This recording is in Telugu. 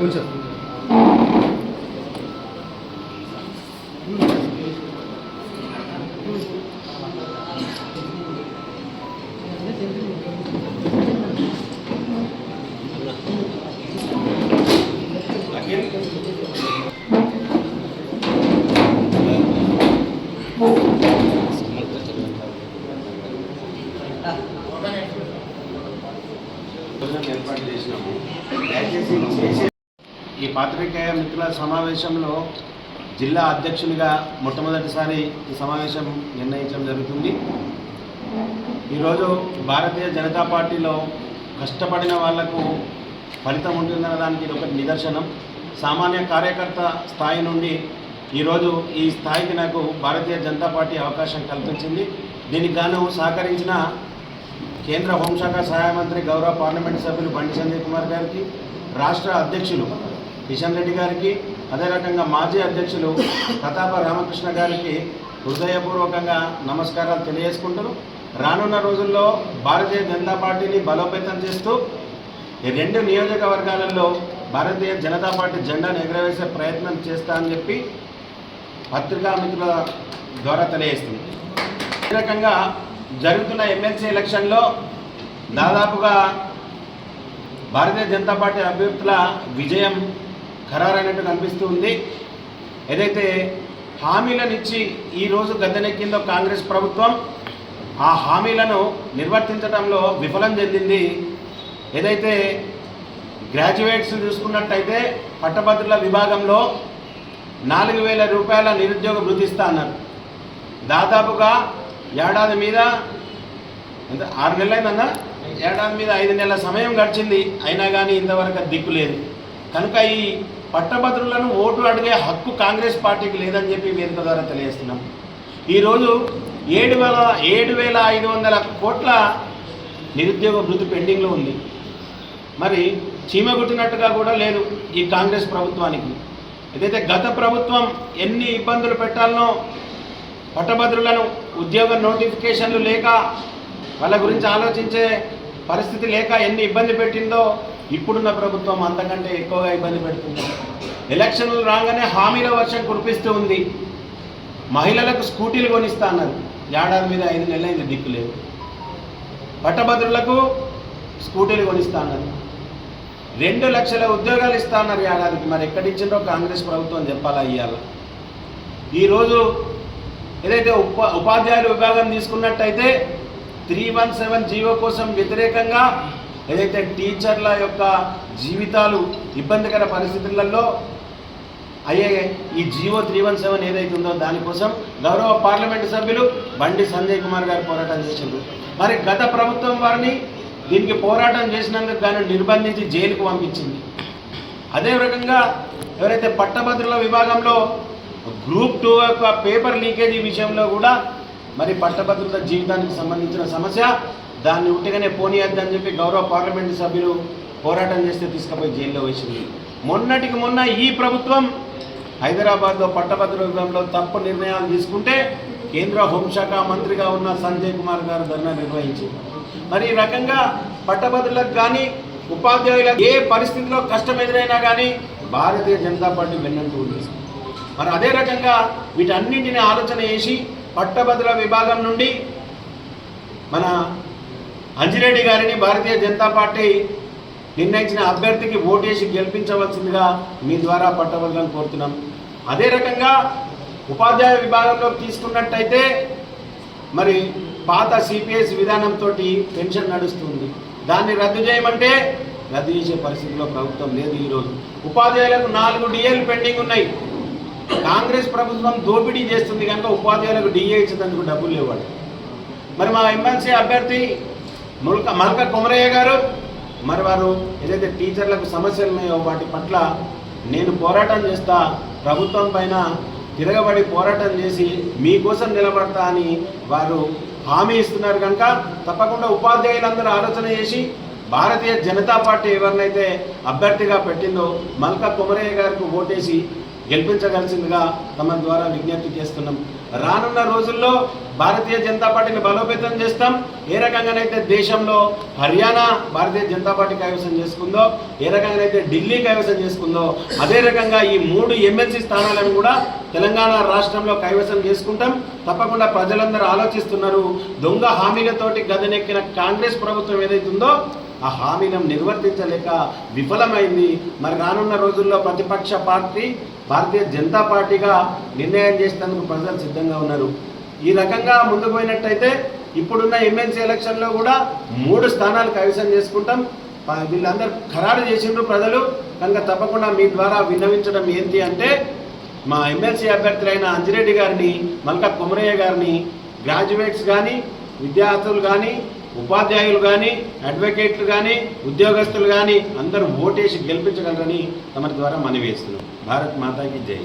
కొంచెం ఏర్పాటు చేసినాము దయచేసి చేసే ఈ పాత్రికేయ మిత్రుల సమావేశంలో జిల్లా అధ్యక్షునిగా మొట్టమొదటిసారి ఈ సమావేశం నిర్ణయించడం జరుగుతుంది. ఈరోజు భారతీయ జనతా పార్టీలో కష్టపడిన వాళ్ళకు ఫలితం ఉంటుందన్న దానికి ఇది ఒక నిదర్శనం. సామాన్య కార్యకర్త స్థాయి నుండి ఈరోజు ఈ స్థాయికి నాకు భారతీయ జనతా పార్టీ అవకాశం కల్పించింది. దీనికి గాను సహకరించిన కేంద్ర హోంశాఖ సహాయ మంత్రి గౌరవ పార్లమెంట్ సభ్యులు బండి సంజయ్ కుమార్ గారికి రాష్ట్ర అధ్యక్షులు కిషన్ రెడ్డి గారికి అదే రకంగా మాజీ అధ్యక్షులు ప్రతాప రామకృష్ణ గారికి హృదయపూర్వకంగా నమస్కారాలు తెలియజేసుకుంటారు రానున్న రోజుల్లో భారతీయ జనతా పార్టీని బలోపేతం చేస్తూ ఈ రెండు నియోజకవర్గాలలో భారతీయ జనతా పార్టీ జెండాను ఎగరవేసే ప్రయత్నం చేస్తా అని చెప్పి పత్రికా మిత్రుల ద్వారా తెలియజేస్తుంది. ఈ రకంగా జరుగుతున్న ఎమ్మెల్సీ ఎలక్షన్లో దాదాపుగా భారతీయ జనతా పార్టీ అభ్యర్థుల విజయం ఖరారైనట్టు కనిపిస్తూ ఉంది ఏదైతే హామీలను ఇచ్చి ఈరోజు గద్దెనెక్కిందో కాంగ్రెస్ ప్రభుత్వం ఆ హామీలను నిర్వర్తించడంలో విఫలం చెందింది. ఏదైతే గ్రాడ్యుయేట్స్ చూసుకున్నట్టయితే పట్టభద్రుల విభాగంలో నాలుగు వేల రూపాయల నిరుద్యోగ వృద్ధి అన్నారు. దాదాపుగా ఏడాది మీద ఎంత ఆరు నెలలైందన్నా? ఏడాది మీద ఐదు నెలల సమయం గడిచింది. అయినా కానీ ఇంతవరకు దిక్కు లేదు. కనుక ఈ పట్టభద్రులను ఓటు అడిగే హక్కు కాంగ్రెస్ పార్టీకి లేదని చెప్పి వేదిక ద్వారా తెలియజేస్తున్నాం. ఈరోజు ఏడు వేల ఏడు వేల ఐదు వందల కోట్ల నిరుద్యోగ వృద్ధి పెండింగ్లో ఉంది. మరి చీమ కొట్టినట్టుగా కూడా లేదు ఈ కాంగ్రెస్ ప్రభుత్వానికి. ఏదైతే గత ప్రభుత్వం ఎన్ని ఇబ్బందులు పెట్టాలనో పట్టభద్రులను ఉద్యోగ నోటిఫికేషన్లు లేక వాళ్ళ గురించి ఆలోచించే పరిస్థితి లేక ఎన్ని ఇబ్బంది పెట్టిందో ఇప్పుడున్న ప్రభుత్వం అంతకంటే ఎక్కువగా ఇబ్బంది పెడుతుంది. ఎలక్షన్లు రాగానే హామీల వర్షం కురిపిస్తూ ఉంది. మహిళలకు స్కూటీలు కొనిస్తా అన్నారు. ఏడాది మీద ఐదు నెలలైంది దిక్కు లేదు. పట్టభద్రులకు స్కూటీలు కొనిస్తా అన్నారు. రెండు లక్షల ఉద్యోగాలు ఇస్తా అన్నారు ఏడాదికి మరి ఎక్కడిచ్చిందో కాంగ్రెస్ ప్రభుత్వం చెప్పాలా ఇవ్వాల ఈరోజు ఏదైతే ఉప ఉపాధ్యాయుల విభాగం తీసుకున్నట్టయితే త్రీ వన్ సెవెన్ జీవో కోసం వ్యతిరేకంగా ఏదైతే టీచర్ల యొక్క జీవితాలు ఇబ్బందికర పరిస్థితులలో అయ్యే ఈ జీవో త్రీ వన్ సెవెన్ ఏదైతే ఉందో దానికోసం గౌరవ పార్లమెంటు సభ్యులు బండి సంజయ్ కుమార్ గారు పోరాటం చేసిండ్రు. మరి గత ప్రభుత్వం వారిని దీనికి పోరాటం చేసినందుకు గాను నిర్బంధించి జైలుకు పంపించింది. అదే రకంగా ఎవరైతే పట్టభద్రుల విభాగంలో గ్రూప్ టూ యొక్క పేపర్ లీకేజీ విషయంలో కూడా మరి పట్టభద్రుల జీవితానికి సంబంధించిన సమస్య దాన్ని ఉట్టిగానే పోనీయద్దని చెప్పి గౌరవ పార్లమెంటు సభ్యులు పోరాటం చేస్తే తీసుకుపోయి జైల్లో వేసింది. మొన్నటికి మొన్న ఈ ప్రభుత్వం హైదరాబాద్లో పట్టభద్రుల తప్పు నిర్ణయాలు తీసుకుంటే కేంద్ర హోంశాఖ మంత్రిగా ఉన్న సంజయ్ కుమార్ గారు ధర్నా నిర్వహించారు. మరి ఈ రకంగా పట్టభద్రులకు కానీ ఉపాధ్యాయులకు ఏ పరిస్థితిలో కష్టం ఎదురైనా కానీ భారతీయ జనతా పార్టీ వెన్నంటూ ఉంది. మరి అదే రకంగా వీటన్నింటిని ఆలోచన చేసి పట్టభద్రుల విభాగం నుండి మన అంజిరెడ్డి గారిని భారతీయ జనతా పార్టీ నిర్ణయించిన అభ్యర్థికి ఓటేసి గెలిపించవలసిందిగా మీ ద్వారా పట్టవలని కోరుతున్నాం. అదే రకంగా ఉపాధ్యాయ విభాగంలో తీసుకున్నట్టయితే మరి పాత సిపిఎస్ విధానంతో పెన్షన్ నడుస్తుంది. దాన్ని రద్దు చేయమంటే రద్దు చేసే పరిస్థితిలో ప్రభుత్వం లేదు ఈరోజు. ఉపాధ్యాయులకు నాలుగు డిఏలు పెండింగ్ ఉన్నాయి. కాంగ్రెస్ ప్రభుత్వం దోపిడీ చేస్తుంది కనుక ఉపాధ్యాయులకు డిఏ ఇచ్చేందుకు డబ్బులు లేవాడు మరి మా ఎమ్మెల్సీ అభ్యర్థి ముల్క మల్క కొమరయ్య గారు మరి వారు ఏదైతే టీచర్లకు సమస్యలు ఉన్నాయో వాటి పట్ల నేను పోరాటం చేస్తా ప్రభుత్వం పైన తిరగబడి పోరాటం చేసి మీకోసం నిలబడతా అని వారు హామీ ఇస్తున్నారు కనుక తప్పకుండా ఉపాధ్యాయులందరూ ఆలోచన చేసి భారతీయ జనతా పార్టీ ఎవరినైతే అభ్యర్థిగా పెట్టిందో మల్క కొమరయ్య గారికి ఓటేసి గెలిపించగలిసిందిగా తమ ద్వారా విజ్ఞప్తి చేస్తున్నాం. రానున్న రోజుల్లో భారతీయ జనతా పార్టీని బలోపేతం చేస్తాం. ఏ రకంగానైతే దేశంలో హర్యానా భారతీయ జనతా పార్టీ కైవసం చేసుకుందో ఏ రకంగానైతే ఢిల్లీ కైవసం చేసుకుందో అదే రకంగా ఈ మూడు ఎమ్మెల్సీ స్థానాలను కూడా తెలంగాణ రాష్ట్రంలో కైవసం చేసుకుంటాం. తప్పకుండా ప్రజలందరూ ఆలోచిస్తున్నారు దొంగ హామీలతోటి గదనెక్కిన కాంగ్రెస్ ప్రభుత్వం ఏదైతుందో ఆ హామీలను నిర్వర్తించలేక విఫలమైంది. మరి రానున్న రోజుల్లో ప్రతిపక్ష పార్టీ భారతీయ జనతా పార్టీగా నిర్ణయం చేసేందుకు ప్రజలు సిద్ధంగా ఉన్నారు. ఈ రకంగా ముందుకు పోయినట్టయితే ఇప్పుడున్న ఎమ్మెల్సీ ఎలక్షన్లో కూడా మూడు స్థానాలు కైవసం చేసుకుంటాం. వీళ్ళందరూ ఖరారు చేసిండ్రు ప్రజలు. కనుక తప్పకుండా మీ ద్వారా విన్నవించడం ఏంటి అంటే మా ఎమ్మెల్సీ అభ్యర్థులైన అంజిరెడ్డి గారిని మల్కా కొమరయ్య గారిని గ్రాడ్యుయేట్స్ కానీ విద్యార్థులు కానీ ఉపాధ్యాయులు కానీ అడ్వకేట్లు కానీ ఉద్యోగస్తులు కానీ అందరూ ఓటేసి గెలిపించగలరని తమ ద్వారా మనవి భారత్ మాతాకి జై.